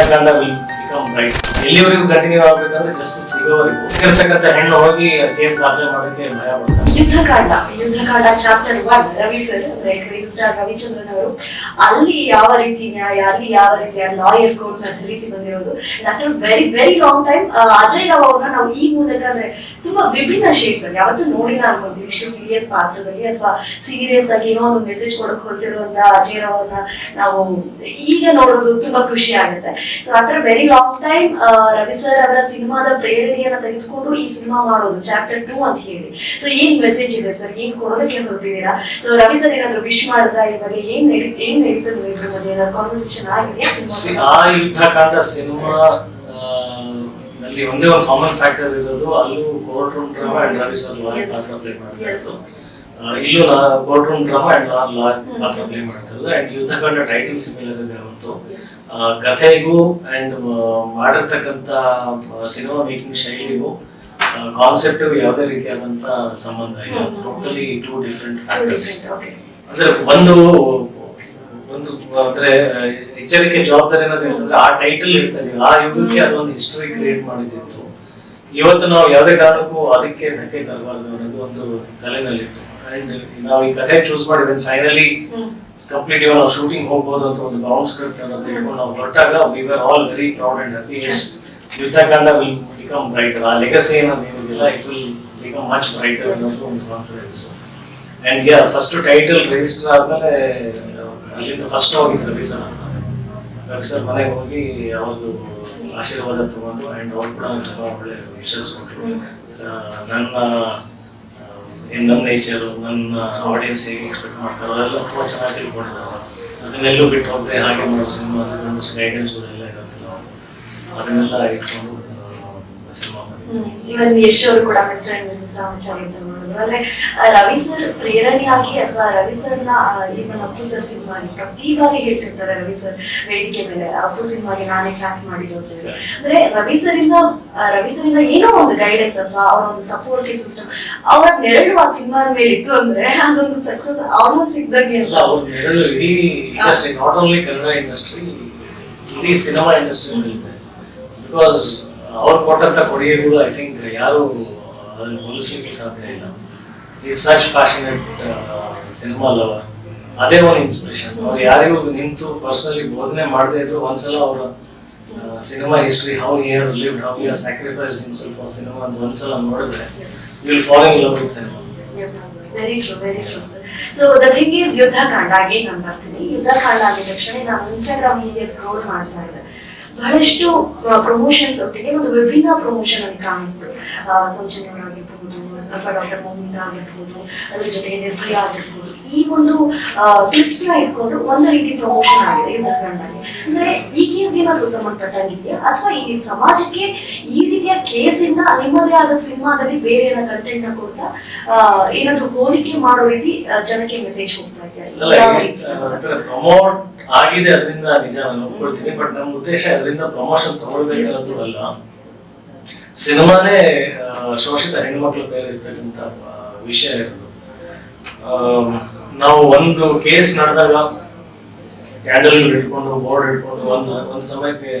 Yuddhakanda will become right ಎಲ್ಲಿವರೆಗೂ continue ಆಗ್ಬೇಕಂದ್ರೆ just ಸಿಗೋವರೆಗೂ. ಇರ್ತಕ್ಕಂಥ ಹೆಣ್ಣು ಹೋಗಿ ಕೇಸ್ ದಾಖಲೆ ಮಾಡೋಕೆ ಭಯ ಪಡ್ತಾರೆ Yuddhakanda Yuddhakanda chapter one Ravi sir ಅಂದ್ರೆ ಕ್ರೇಜಿ ಸ್ಟಾರ್ ರವಿಚಂದ್ರನ್ ಅವರು. ಅಲ್ಲಿ ಯಾವ ರೀತಿ ನ್ಯಾಯ, ಅಲ್ಲಿ ಯಾವ ರೀತಿಯ ಲಾಯರ್ ಕೋರ್ಟ್ನ ಧರಿಸಿ ಬಂದಿರೋದು. After very very long time Ajay Rao ಅವ್ರನ್ನ ನಾವು ಈ ಮೂಲಕ ಅಂದ್ರೆ ತುಂಬಾ ವಿಭಿನ್ನ ಶೇಡ್ಸ್ ಅಲ್ಲಿ, ಯಾವತ್ತೂ ನೋಡಿಲ್ಲ ಅನ್ಕೊಂತೀವಿ. ಇಷ್ಟು ಸೀರಿಯಸ್ ಪಾತ್ರದಲ್ಲಿ ಅಥವಾ ಸೀರಿಯಸ್ ಆಗಿ ಏನೋ ಒಂದು ಮೆಸೇಜ್ ಕೊಡಕ್ ಹೊರಟಿರುವಂತ ಅಜಯ್ ರಾವ್ ಅವ್ರನ್ನ ನಾವು ಈಗ ನೋಡೋದು ತುಂಬಾ ಖುಷಿ ಆಗುತ್ತೆ. So after very long time Ravi sir ಅವರ ಸಿನಿಮಾದ ಪ್ರೇರಣೆಯನ್ನ ತೆಗೆದುಕೊಂಡು ಈ ಸಿನಿಮಾ ಮಾಡೋದು ಚಾಪ್ಟರ್ ಟೂ ಅಂತ ಹೇಳಿ. ಸೊ ಏನ್ ಮೆಸೇಜ್ ಇದೆ ಸರ್ ಏನ್ ಕೊಡೋದಕ್ಕೆ ಹೊರಟಿದ್ದೀರಾ? ಸೊ ರವಿ ಸರ್ ಏನಾದ್ರು ವಿಶ್ ಮಾಡಿದ್ರ ಈ ಬಗ್ಗೆ ಏನ್ ನಡಿ ಏನ್ ನಡೀತದೆ ಇದ್ರ ಮಧ್ಯೆ? ಏನಾದ್ರು ಕಾನ್ವರ್ಸೇಷನ್ ಸಿನಿಮಾ ಆ ಯುದ್ಧಕಾಂಡ ಸಿನಿಮಾ ನಲ್ಲಿ ಒಂದೇ ಒಂದು ಕಾಮನ್ ಫ್ಯಾಕ್ಟರ್ ಇರೋದು ಅಲ್ಲೂ court room drama and Ravi sir play ಮಾಡ್ತಾ ಇತ್ತು ಆ, ಇಲ್ಲೂ ನಾ court room drama and law law ಪಾತ್ರ ಪ್ಲೇ ಮಾಡ್ತಿರೋದು. ಅಂಡ್ ಯುದ್ಧಕಾಂಡ ಟೈಟಲ್ ಸಿಮಿಲರ್ ಇದೆ ಹೊರತು. ಆ, ಕಥೆಗೂ ಅಂಡ್ ಮಾಡಿರ್ತಕ್ಕಂಥ ಸಿನಿಮಾ ಮೇಕಿಂಗ್ ಶೈಲಿಗೂ ಕಾನ್ಸೆಪ್ಟ್ ಯಾವುದೇ ರೀತಿಯಾದಂತ ಸಂಬಂಧ ಇಲ್ಲ. Totally two different factors. ಅಂದ್ರೆ ಒಂದು ಒಂದು ಅಂದ್ರೆ ಎಚ್ಚರಿಕೆ ಜವಾಬ್ದಾರಿ ಅನ್ನೋದು ಏನಂದ್ರೆ ಆ ಟೈಟಲ್ ಇರ್ತದೆ. ಆ ಯುಗಕ್ಕೆ ಅದೊಂದು ಹಿಸ್ಟರಿ ಕ್ರಿಯೇಟ್ ಮಾಡಿದ್ದಿತ್ತು. ಇವತ್ತು ನಾವು ಯಾವುದೇ ಕಾರಣಕ್ಕೂ ಅದಕ್ಕೆ ಧಕ್ಕೆ ತರಬಾರ್ದು ಅನ್ನೋದು ಒಂದು ತಲೆನಲ್ಲಿತ್ತು. ಅಂಡ್ ನಾವು ಈ ಕಥೆ ಚೂಸ್ ಮಾಡಿ ಫೈನಲಿ. ಕಂಪ್ಲೀಟ್ ಇವಾಗ ನಾವು ಶೂಟಿಂಗ್ ಹೋಗ್ಬೋದು ಅಂತ ಒಂದು ಬೌಂಡ್ ಸ್ಕ್ರಿಪ್ಟ್ ಅನ್ನೋದು ಇಟ್ಕೊಂಡು ನಾವು ಹೊರಟಾಗ we were all very proud and happy Yuddhakanda will become brighter ಆ ಲೆಗಸಿ ಏನೋ ಏನಿಲ್ಲ it will become much brighter ಅನ್ನೋದು ಒಂದು confidence and yeah first title register ಆದಮೇಲೆ ಅಲ್ಲಿಂದ ಫಸ್ಟ್ ಹೋಗಿದ್ದು ರವಿ ಸರ್ ಅಂತ ರವಿ ಸರ್ ಮನೆಗೆ ಹೋಗಿ ಅವ್ರದ್ದು ಆಶೀರ್ವಾದ ತಗೊಂಡು ಅಂಡ್ ಅವ್ರು ಕೂಡ ತುಂಬ ಒಳ್ಳೆ ವಿಶಸ್ ಕೊಟ್ಟರು. ನನ್ನ ಆ, ನೇಚರ್ ನನ್ನ ಆಡಿಯನ್ಸ್ ಹೇಗೆ ಎಕ್ಸ್ಪೆಕ್ಟ್ ಮಾಡ್ತಾರೋ ಅದೆಲ್ಲ ತುಂಬ ಚೆನ್ನಾಗಿ ತಿಳ್ಕೊಂಡಿದ್ದಾರೆ ಅದನ್ನೆಲ್ಲೂ ಬಿಟ್ಟು ಹೋಗದೆ ಹಾಗೆ ಮಾಡೋ ಸಿನಿಮಾ ಅದನ್ನು ಗೈಡೆನ್ಸ್ ಕೂಡ ಎಲ್ಲ ಇರುತ್ತಲ್ಲ ಅದನ್ನೆಲ್ಲ ಇಟ್ಕೊಂಡು ಸಿನಿಮಾ ಮಾಡಿ. ಇವನ್ ಯಶ್ ಅವರು ಕೂಡ ಮಿಸ್ಟರ್ ಅಂಡ್ ಮಿಸಸ್ ರಾಮಚಾರಿ ಅಂತ ಅಂದ್ರೆ ರವಿ ಸರ್ ಪ್ರೇರಣೆಯಾಗಿ ಅಥವಾ ರವಿ ಸರ್ನ ಇದನ್ನ ಅಪ್ಪು ಸರ್ ಸಿನಿಮಾ ಪ್ರತಿ ಬಾರಿ ಹೇಳ್ತಿರ್ತಾರೆ ರವಿ ಸರ್ ವೇದಿಕೆ ಮೇಲೆ, ಅಪ್ಪು ಸಿನಿಮಾಗೆ ನಾನೇ ಕ್ಲಾಪ್ ಮಾಡಿದ್ದು ಅಂತ ಹೇಳಿ. ಅಂದ್ರೆ ರವಿ ಸರ್ ಇಂದ ರವಿ ಸರ್ ಏನೋ ಒಂದು ಗೈಡೆನ್ಸ್ ಅಥವಾ ಅವರ ಒಂದು ಸಪೋರ್ಟಿವ್ ಸಿಸ್ಟಮ್ ಅವರ ನೆರಳು ಆ ಸಿನಿಮಾ ಮೇಲೆ ಇತ್ತು ಅಂದ್ರೆ ಅದೊಂದು ಸಕ್ಸಸ್ ಆಲ್ಮೋಸ್ಟ್ ಸಿಗ್ದಂಗೆ ಅಂತ ಅವ್ರ ನೆರಳು ಇಡೀ industry not only Kannada industry ಇಡೀ ಸಿನಿಮಾ ಇಂಡಸ್ಟ್ರಿ ಬಿಕಾಸ್ ಅವ್ರು ಕೊಟ್ಟಂತ ಕೊಡುಗೆಗಳು ಐ ಥಿಂಕ್ ಯಾರು ಅದನ್ನು ಹೋಲಿಸ್ಲಿಕ್ಕೆ ಸಾಧ್ಯ ಇಲ್ಲ. ಈ ಸಚ್ ಪ್ಯಾಷನೇಟ್ ಸಿನಿಮಾ ಲವರ್ ಅದೇ ಒಂದು ಇನ್ಸ್ಪಿರೇಷನ್ ಅವ್ರು ಯಾರಿಗೂ ನಿಂತು ಪರ್ಸನಲಿ ಬೋಧನೆ ಮಾಡದೇ ಇದ್ರು ಒಂದ್ಸಲ ಅವರ cinema history how years live how year sacrifice himself for cinema ಅಂತ ಒಂದ್ಸಲ ನೋಡಿದ್ರೆ you will follow in love with cinema very true very true sir so the thing is Yuddhakanda ಆಗಿ ನಾನು ಬರ್ತೀನಿ. ಯುದ್ಧಕಾಂಡ ಆಗಿದ ತಕ್ಷಣ ನಾನು ಇನ್ಸ್ಟಾಗ್ರಾಮ್ ಹೀಗೆ ಸ್ಕ್ರೋಲ್ ಮಾಡ್ತಾ ಇದ್ದೆ. ಬಹಳಷ್ಟು ಪ್ರಮೋಷನ್ಸ್ ಒಟ್ಟಿಗೆ ಒಂದು ವಿಭಿನ್ನ ಪ್ರಮೋಷನ್ ಅಲ್ಲಿ ಕಾಣಿಸ್ತು. ಸಂಚನೆ ಸೌಜನ್ಯ ಆಗಿರ್ಬೋದು ಅಥವಾ ಡಾಕ್ಟರ್ ಮೋಮಿತಾ ಆಗಿರ್ಬೋದು ಅದ್ರ ಜೊತೆಗೆ ನಿರ್ಭಯ ಆಗಿರ್ಬೋದು. ಈ ಒಂದು ಕ್ಲಿಪ್ಸ್ನ ಇಟ್ಕೊಂಡು ಒಂದು ರೀತಿ ಪ್ರಮೋಷನ್ ಆಗಿದೆ ಯುದ್ಧಕಾಂಡಾಗಿ ಅಂದ್ರೆ ಈ ಕೇಸ್ ಏನಾದ್ರು ಸಂಬಂಧಪಟ್ಟಾಗಿದೆಯಾ? ಅಥವಾ ಈ ಸಮಾಜಕ್ಕೆ ಈ ರೀತಿಯ ಕೇಸ್ ಇಂದ ನಿಮ್ಮದೇ ಆದ ಸಿನಿಮಾದಲ್ಲಿ ಬೇರೆ ಏನೋ ಕಂಟೆಂಟ್ನ ಕೊಡ್ತಾ ಏನಾದ್ರು ಹೋಲಿಕೆ ಮಾಡೋ ರೀತಿ ಜನಕ್ಕೆ ಮೆಸೇಜ್ ಹೋಗ್ತಾ ಇದೆಯಾ ಆಗಿದೆ ಅದರಿಂದ ನಿಜ ನಾನು ಒಪ್ಕೊಳ್ತೀನಿ ಬಟ್ ನಮ್ಮ ಉದ್ದೇಶ ಅದರಿಂದ ಪ್ರಮೋಷನ್ ತಗೊಳ್ಬೇಕನ್ನೋದು Yes, yes. ಅಲ್ಲ. ಸಿನಿಮಾನೇ ಶೋಷಿತ ಹೆಣ್ಮಕ್ಳ ಮೇಲೆ ಇರ್ತಕ್ಕಂಥ ವಿಷಯ ಇರೋದು. ಆ, ನಾವು ಒಂದು ಕೇಸ್ ನಡೆದಾಗ ಕ್ಯಾಂಡಲ್ ಹಿಡ್ಕೊಂಡು ಬೋರ್ಡ್ ಹಿಡ್ಕೊಂಡು ಒಂದು ಒಂದು ಸಮಯಕ್ಕೆ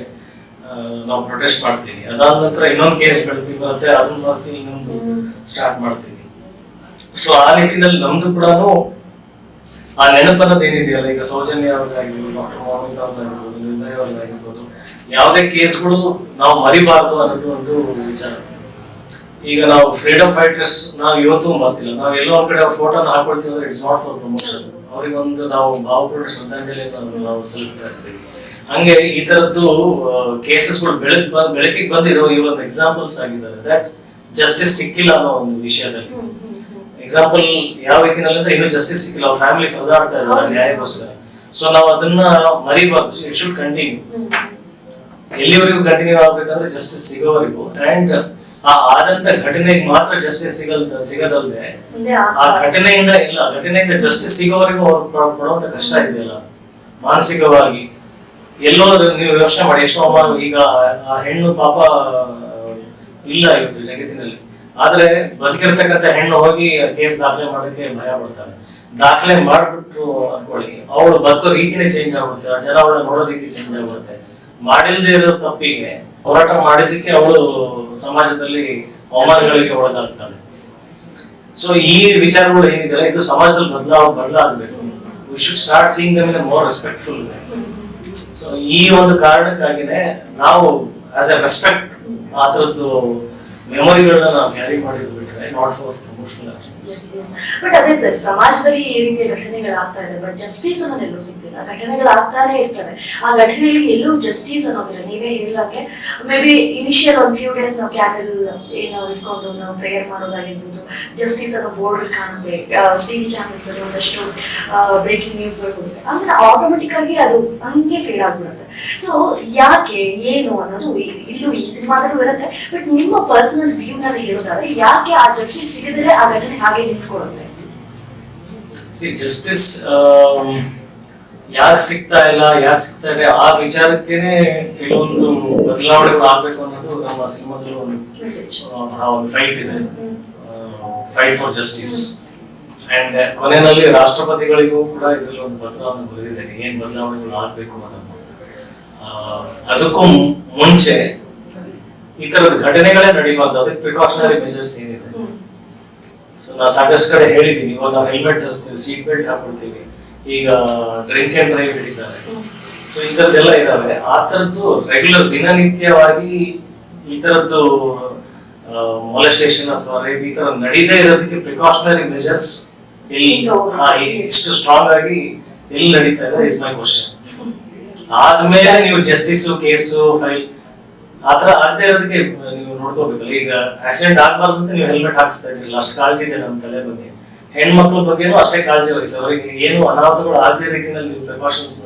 ನಾವು ಪ್ರೊಟೆಸ್ಟ್ ಮಾಡ್ತೀವಿ. ಅದಾದ ನಂತರ ಇನ್ನೊಂದು ಕೇಸ್ ಬೆಳಕಿಗೆ ಬರುತ್ತೆ ಅದನ್ನ ಮಾಡ್ತೀವಿ ಇನ್ನೊಂದು ಸ್ಟಾರ್ಟ್ ಮಾಡ್ತೀವಿ. ಸೊ ಆ ನಿಟ್ಟಿನಲ್ಲಿ ನಮ್ದು ಕೂಡ ಆ ನೆನಪನ್ನೋದು ಏನಿದೆಯಲ್ಲ ಈಗ ಸೌಜನ್ಯ ಅವ್ರಿಗಾಗಿರ್ಬೋದು ಡಾಕ್ಟರ್ ಮೋಹಿತ್ ಅವ್ರಿಗಾಗಿರ್ಬೋದು ನಿರ್ಣಯ ಅವ್ರಿಗಾಗಿರ್ಬೋದು ಯಾವುದೇ ಕೇಸ್ಗಳು ನಾವು ಮರಿಬಾರ್ದು ಅನ್ನೋದು ಒಂದು ವಿಚಾರ. ಈಗ ನಾವು ಫ್ರೀಡಮ್ ಫೈಟರ್ಸ್ ನಾವು ಇವತ್ತು ಮಾಡ್ತಿಲ್ಲ ನಾವು ಎಲ್ಲೋ ಒಂದ್ ಕಡೆ ಫೋಟೋನ ಹಾಕೊಳ್ತೀವಿ ಅಂದ್ರೆ ಇಟ್ಸ್ ನಾಟ್ ಫಾರ್ ಪ್ರಮೋಷನ್ ಅವರಿಗೊಂದು ನಾವು ಭಾವಪೂರ್ಣ ಶ್ರದ್ಧಾಂಜಲಿ ನಾವು ಸಲ್ಲಿಸ್ತಾ ಇರ್ತೀವಿ. ಹಂಗೆ ಈ ತರದ್ದು ಕೇಸಸ್ಗಳು ಬೆಳಕ್ ಬಂದ್ ಬೆಳಕಿಗೆ ಬಂದಿರೋ ಇವರೊಂದು ಎಕ್ಸಾಂಪಲ್ಸ್ ಆಗಿದ್ದಾರೆ. ದಟ್ ಜಸ್ಟಿಸ್ ಸಿಕ್ಕಿಲ್ಲ ಅನ್ನೋ ಒಂದು ವಿಷಯದಲ್ಲಿ. ಎಕ್ಸಾಂಪಲ್ ಯಾವ ರೀತಿನಲ್ಲಿ ಅಂದ್ರೆ ಇನ್ನೂ ಜಸ್ಟಿಸ್ ಸಿಕ್ಕಿಲ್ಲ. ಅವ್ರ ಫ್ಯಾಮಿಲಿ ಪರದಾಡ್ತಾ ಇದ್ದಾರೆ. ನ್ಯಾಯಕ್ಕೋಸ್ಕರ. ಸೊ ನಾವು ಅದನ್ನ ಮರಿಬಾರ್ದು. ಇಟ್ ಶುಡ್ ಕಂಟಿನ್ಯೂ ಎಲ್ಲಿವರೆಗೂ ಕಂಟಿನ್ಯೂ ಆಗ್ಬೇಕಂದ್ರೆ ಜಸ್ಟಿಸ್ ಸಿಗೋವರೆಗೂ. ಅಂಡ್ ಆ ಆದಂತ ಘಟನೆಗೆ ಮಾತ್ರ ಜಸ್ಟಿಸ್ ಸಿಗಲ್ ಸಿಗದಲ್ದೆ ಆ ಘಟನೆಯಿಂದ ಇಲ್ಲ ಘಟನೆಯಿಂದ ಜಸ್ಟಿಸ್ ಸಿಗೋವರೆಗೂ ಅವ್ರು ಪಡುವಂತ ಕಷ್ಟ ಇದೆಯಲ್ಲ. ಮಾನಸಿಕವಾಗಿ ಎಲ್ಲೋ ನೀವು ಯೋಚನೆ ಮಾಡಿ ಎಷ್ಟೋ ಈಗ ಆ ಹೆಣ್ಣು ಪಾಪ ಇಲ್ಲ ಇವತ್ತು ಜಗತ್ತಿನಲ್ಲಿ. ಆದ್ರೆ ಬದುಕಿರ್ತಕ್ಕಂಥ ಹೆಣ್ಣು ಹೋಗಿ ಕೇಸ್ ದಾಖಲೆ ಮಾಡೋಕೆ ಭಯ ಪಡ್ತಾರೆ. ದಾಖಲೆ ಮಾಡ್ಬಿಟ್ಟು ಅನ್ಕೊಳ್ಳಿ ಅವಳು ಬದುಕೋ ರೀತಿನೇ ಚೇಂಜ್ ಆಗ್ಬಿಡುತ್ತೆ ಜನ ಅವಳ ನೋಡೋ ರೀತಿ ಚೇಂಜ್ ಆಗ್ಬಿಡುತ್ತೆ. ಮಾಡಿಲ್ದೇ ಇರೋ ತಪ್ಪಿಗೆ ಹೋರಾಟ ಮಾಡಿದ್ದಕ್ಕೆ ಅವಳು ಸಮಾಜದಲ್ಲಿ ಅವಮಾನಗಳಿಗೆ ಒಳಗಾಗ್ತಾಳೆ ಸೊ ಈ ವಿಚಾರಗಳು ಏನಿದೆಯಲ್ಲ, ಇದು ಸಮಾಜದಲ್ಲಿ ಬದಲಾವ, ಬದಲಾಗಬೇಕು. We should start seeing them in more respectful so ಈ ಒಂದು ಕಾರಣಕ್ಕಾಗಿನೇ ನಾವು ಆಸ್ ಎ ರೆಸ್ಪೆಕ್ಟ್ ಆ ಮೆಮೊರಿಗಳನ್ನ ನಾವು carry not for promotional but ಅದೇ ಸರ್, ಸಮಾಜದಲ್ಲಿ ಈ ರೀತಿಯ ಘಟನೆಗಳಾಗ್ತಾ ಇದೆ ಬಟ್ ಜಸ್ಟಿಸ್ ಅನ್ನೋದು ಎಲ್ಲೂ ಸಿಗ್ತಿಲ್ಲ. ಘಟನೆಗಳಾಗ್ತಾನೆ ಇರ್ತವೆ. ಆ ಘಟನೆಗಳಿಗೆ ಎಲ್ಲೂ ಜಸ್ಟಿಸ್ ಅನ್ನೋದಿಲ್ಲ. ನೀವೇ ಹೇಳಕ್ಕೆ ಮೇ ಬಿ ಇನಿಷಿಯಲ್ ಒಂದು ಫ್ಯೂ ಡೇಸ್ ನಾವು ಕ್ಯಾಂಡಲ್ ಏನೋ ಇಟ್ಕೊಂಡು ನಾವು ಪ್ರೇಯರ್ ಮಾಡೋದಾಗಿರ್ಬೋದು. ಜಸ್ಟಿಸ್ ಅನ್ನೋ ಬೋರ್ಡ್ ಕಾಣುತ್ತೆ. ಟಿವಿ ಚಾನೆಲ್ಸ್ ಅಲ್ಲಿ ಒಂದಷ್ಟು ಬ್ರೇಕಿಂಗ್ ನ್ಯೂಸ್ಗಳು ಕೊಡುತ್ತೆ ಆಮೇಲೆ ಆಟೋಮೆಟಿಕ್ ಆಗಿ ಅದು ಹಂಗೆ ಫೇಡ್ ಆಗ್ಬಿಡುತ್ತೆ. ಸೊ ಯಾಕೆ ಏನು ಅನ್ನೋದು ಇಲ್ಲೂ ಈ ಸಿನಿಮಾದಲ್ಲೂ ಇರುತ್ತೆ. ಬಟ್ ನಿಮ್ಮ ಪರ್ಸನಲ್ ವ್ಯೂ ನಲ್ಲಿ ಹೇಳೋದಾದ್ರೆ ಯಾಕೆ ಆ ಜಸ್ಟಿಸ್ ಸಿಗದಿದ್ರೆ ಆ ಘಟನೆ ಹಾಗೆ ನಿಂತ್ಕೊಳ್ಳುತ್ತೆ? ಜಸ್ಟಿಸ್ ಯಾಕೆ ಸಿಗ್ತಾ ಇಲ್ಲ ಯಾಕೆ ಸಿಗ್ತಾ ಇದೆ ಆ ವಿಚಾರಕ್ಕೇನೆ ಕೆಲವೊಂದು ಬದಲಾವಣೆಗಳು ಆಗ್ಬೇಕು ಅನ್ನೋದು ನಮ್ಮ ಸಿನಿಮಾದಲ್ಲಿ ಒಂದು ಫೈಟ್ ಇದೆ. ಫೈಟ್ ಫಾರ್ ಜಸ್ಟಿಸ್ ಅಂಡ್ ಕೊನೆಯಲ್ಲಿ ರಾಷ್ಟ್ರಪತಿಗಳಿಗೂ ಕೂಡ ಇದರಲ್ಲಿ ಒಂದು ಬದಲಾವಣೆ ಬರೆದಿದ್ದೇನೆ ಏನ್ ಬದಲಾವಣೆಗಳು ಆಗ್ಬೇಕು ಅನ್ನೋದು. ಅದಕ್ಕೂ ಮುಂಚೆ ಈ ತರದ ಘಟನೆಗಳೇ ನಡೀಬಾರ್ದು. ಅದಕ್ಕೆ ಪ್ರಿಕಾಷನರಿ ಮೆಜರ್ಸ್ ಏನಿದೆ? ಸೊ ನಾ ಸಾಕಷ್ಟು ಕಡೆ ಹೇಳಿದ್ದೀನಿ. ಇವಾಗ ಹೆಲ್ಮೆಟ್ ಧರಿಸ್ತೀವಿ ಸೀಟ್ ಬೆಲ್ಟ್ ಹಾಕೊಳ್ತೀವಿ ಈಗ ಡ್ರಿಂಕ್ ಅಂಡ್ ಡ್ರೈವ್ ಹಿಡಿತಾರೆ. ಸೊ ಈ ತರದ್ದೆಲ್ಲ ಇದಾವೆ. ಆ ತರದ್ದು ರೆಗ್ಯುಲರ್ ದಿನನಿತ್ಯವಾಗಿ ಈ ತರದ್ದು ಮೊಲೆಸ್ಟೇಷನ್ ಅಥವಾ ರೇಪ್ ಈ ತರ ನಡೀದೇ ಇರೋದಕ್ಕೆ ಪ್ರಿಕಾಷನರಿ ಮೆಜರ್ಸ್ ಎಲ್ಲಿ? ಎಷ್ಟು ಸ್ಟ್ರಾಂಗ್ ಆಗಿ ಎಲ್ಲಿ ನಡೀತಾ ಇದೆ ಇಸ್ ಮೈ ಕ್ವಶನ್ ಆದ್ಮೇಲೆ ನೀವು ಜಸ್ಟಿಸ್ ಕೇಸು ಫೈಲ್ ಆತರ ಆಗದೆ ಇರೋದಕ್ಕೆ, ನೀವು ನೋಡ್ಕೋಬೇಕಲ್ಲ. ಈಗ ಆಕ್ಸಿಡೆಂಟ್ ಆಗ್ಬಾರ್ದು ಅಂತ ನೀವು ಹೆಲ್ಮೆಟ್ ಹಾಕಿಸ್ತಾ ಇದ್ರಲ್ಲ ಅಷ್ಟು ಕಾಳಜಿ ಇದೆ ನಮ್ಮ ತಲೆ ಬಗ್ಗೆ. ಹೆಣ್ಮಕ್ಳ ಬಗ್ಗೆನೂ ಅಷ್ಟೇ ಕಾಳಜಿ ವಹಿಸಿ. ಅವರಿಗೆ ಏನು ಅನಾಹುತಗಳು ಆಗದೆ ರೀತಿಯಲ್ಲಿ ನೀವು ಪ್ರಿಕಾಷನ್ಸ್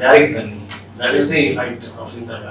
ಜಾರಿಗೆ ತನ್ನಿ. That is the fight of inter